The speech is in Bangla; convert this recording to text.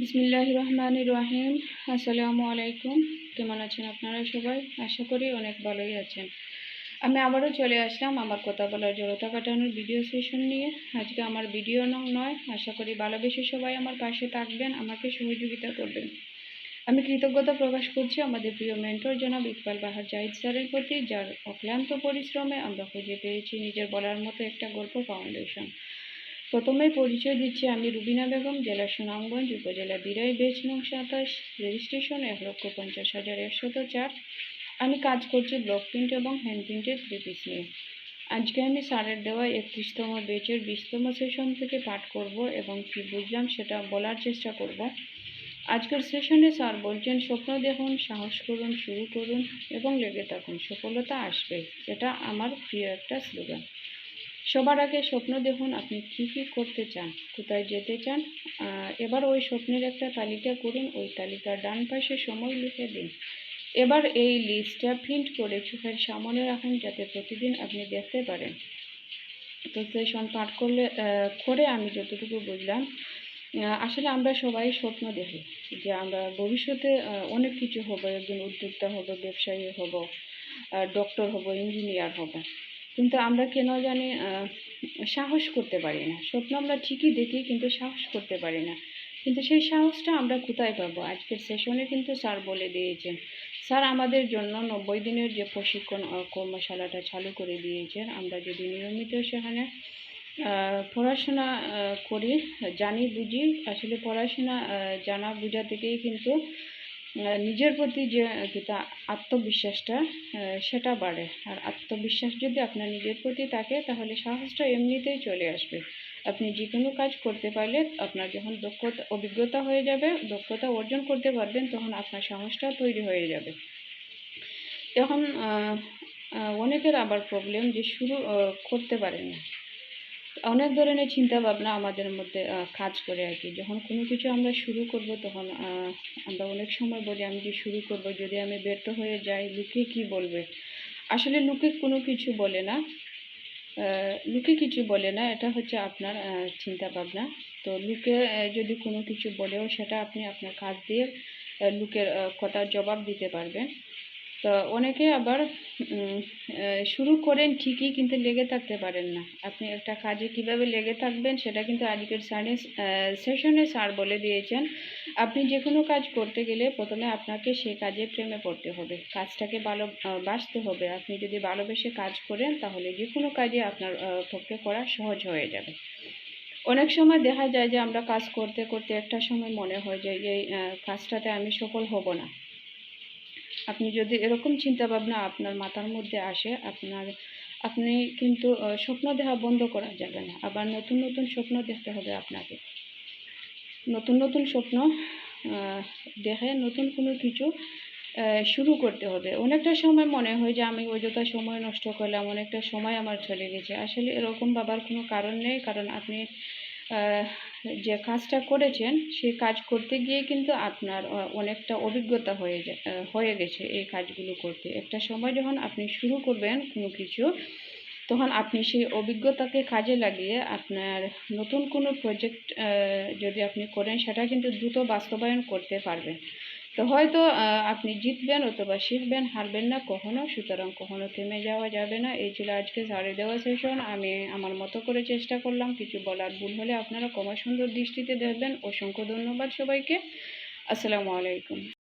বিসমিল্লাহ রহমান রহিম আসসালামু আলাইকুম কেমন আছেন আপনারা সবাই? আশা করি অনেক ভালোই আছেন। আমি আবারও চলে আসলাম আমার কথা বলার জড়তা কাটানোর ভিডিও সেশন নিয়ে। আজকে আমার ভিডিও নয়। আশা করি ভালোবেসে সবাই আমার পাশে থাকবেন, আমাকে সহযোগিতা করবেন। আমি কৃতজ্ঞতা প্রকাশ করছি আমাদের প্রিয় মেন্টর জনাব ইকবাল বাহার জাহিদ স্যারের প্রতি, যার অক্লান্ত পরিশ্রমে আমরা খুঁজে পেয়েছি নিজের বলার মতো একটা গল্প ফাউন্ডেশন প্রথমেই পরিচয় দিচ্ছি আমি রুবিনা বেগম, জেলা সুনামগঞ্জ উপজেলা বিরাই বেচ নং সাতাশ রেজিস্ট্রেশন এক লক্ষ পঞ্চাশ হাজার একশত চার। আমি কাজ করছি ব্লক প্রিন্ট এবং হ্যান্ড প্রিন্টের থ্রি পিস নিয়ে। আজকে আমি স্যারের দেওয়া একত্রিশতম বেচের বিশতম সেশন থেকে পাঠ করব এবং কি বুঝলাম সেটা বলার চেষ্টা করব। আজকের সেশনে স্যার বলছেন, স্বপ্ন দেখুন, সাহস করুন, শুরু করুন এবং লেগে থাকুন, সফলতা আসবে। এটা আমার প্রিয় একটা স্লোগান সবার আগে স্বপ্ন দেখুন আপনি কী কী করতে চান, কোথায় যেতে চান এবার ওই স্বপ্নের একটা তালিকা করুন, ওই তালিকার ডান পাশে সময় লিখে দিন। এবার এই লিস্টটা প্রিন্ট করে চোখের সামনে রাখুন যাতে প্রতিদিন আপনি দেখতে পারেন। তো সেশন পাঠ করলে করে আমি যতটুকু বুঝলাম আসলে আমরা সবাই স্বপ্ন দেখি যে আমরা ভবিষ্যতে অনেক কিছু হব, একজন উদ্যোক্তা হব, ব্যবসায়ী হব ডক্টর হব ইঞ্জিনিয়ার হব। কিন্তু আমরা কেন জানি সাহস করতে পারি না। স্বপ্ন আমরা ঠিকই দেখি, কিন্তু সাহস করতে পারি না। কিন্তু সেই সাহসটা আমরা কোথায় পাবো? আজকের সেশনে কিন্তু স্যার বলে দিয়েছেন। স্যার আমাদের জন্য নব্বই দিনের যে প্রশিক্ষণ কর্মশালাটা চালু করে দিয়েছেন। আমরা যদি নিয়মিত সেখানে পড়াশোনা করি, জানি বুঝি, আসলে পড়াশোনা জানা বোঝা থেকেই কিন্তু নিজের প্রতি যে যেটা আত্মবিশ্বাসটা সেটা বাড়ে। আর আত্মবিশ্বাস যদি আপনার নিজের প্রতি থাকে, তাহলে সাহসটা এমনিতেই চলে আসবে। আপনি যে কোনো কাজ করতে পারলে আপনার যখন দক্ষতা, অভিজ্ঞতা হয়ে যাবে, দক্ষতা অর্জন করতে পারবেন, তখন আপনার সাহসটা তৈরি হয়ে যাবে। এখন অনেকের আবার প্রবলেম যে শুরু করতে পারে না। অনেক ধরনের চিন্তা ভাবনা আমাদের মধ্যে কাজ করে আর কি। যখন কোনো কিছু আমরা শুরু করব তখন আমরা অনেক সময় বলি, আমি যে শুরু করব, যদি আমি ব্যর্থ হয়ে যাই, লোকে কি বলবে? আসলে লোকে কোনো কিছু বলে না। লোকে কিছু বলে না, এটা হচ্ছে আপনার চিন্তা ভাবনা তো লোকে যদি কোনো কিছু বলেও, সেটা আপনি আপনার কাজ দিয়ে লোকের কথার জবাব দিতে পারবেন। তো অনেকে আবার শুরু করেন ঠিকই কিন্তু লেগে থাকতে পারেন না। আপনি একটা কাজে কীভাবে লেগে থাকবেন সেটা কিন্তু আজকের সায়েন্স সেশনে স্যার বলে দিয়েছেন। আপনি যে কোনো কাজ করতে গেলে প্রথমে আপনাকে সেই কাজে প্রেমে পড়তে হবে। কাজটাকে ভালো বাসতে হবে। আপনি যদি ভালোবেসে কাজ করেন তাহলে যে কোনো কাজে আপনার পক্ষে করা সহজ হয়ে যাবে। অনেক সময় দেখা যায় যে আমরা কাজ করতে করতে একটা সময় মনে হয় যে এই কাজটাতে আমি সফল হব না। আপনি যদি এরকম চিন্তা ভাবনা আপনার মাথার মধ্যে আসে, আপনার, আপনি কিন্তু স্বপ্ন দেখা বন্ধ করা যাবে না। আবার নতুন নতুন স্বপ্ন দেখতে হবে আপনাকে। নতুন নতুন স্বপ্ন দেখে নতুন কোনো কিছু শুরু করতে হবে। অনেকটা সময় মনে হয় যে আমি অযথা সময় নষ্ট করলাম, অনেকটা সময় আমার চলে গেছে। আসলে এরকম ভাবার কোনো কারণ নেই, কারণ আপনি যে কাজটা করেছেন, সেই কাজ করতে গিয়ে কিন্তু আপনার অনেকটা অভিজ্ঞতা হয়ে হয়ে গেছে এই কাজগুলো করতে। একটা সময় যখন আপনি শুরু করবেন কোনো কিছু, তখন আপনি সেই অভিজ্ঞতাকে কাজে লাগিয়ে আপনার নতুন কোনো প্রজেক্ট যদি আপনি করেন, সেটা কিন্তু দ্রুত বাস্তবায়ন করতে পারবেন। তো হয়তো আপনি জিতবেন অথবা শিখবেন, হারবেন না কখনো, সুতরাং কখনো থেমে যাওয়া যাবে না। এই ছিল আজকে সাড়ে দেওয়া সেশন আমি আমার মতো করে চেষ্টা করলাম। কিছু বলার ভুল হলে আপনারা কমা সুন্দর দৃষ্টিতে দেখবেন। অসংখ্য ধন্যবাদ সবাইকে। আসসালামু আলাইকুম।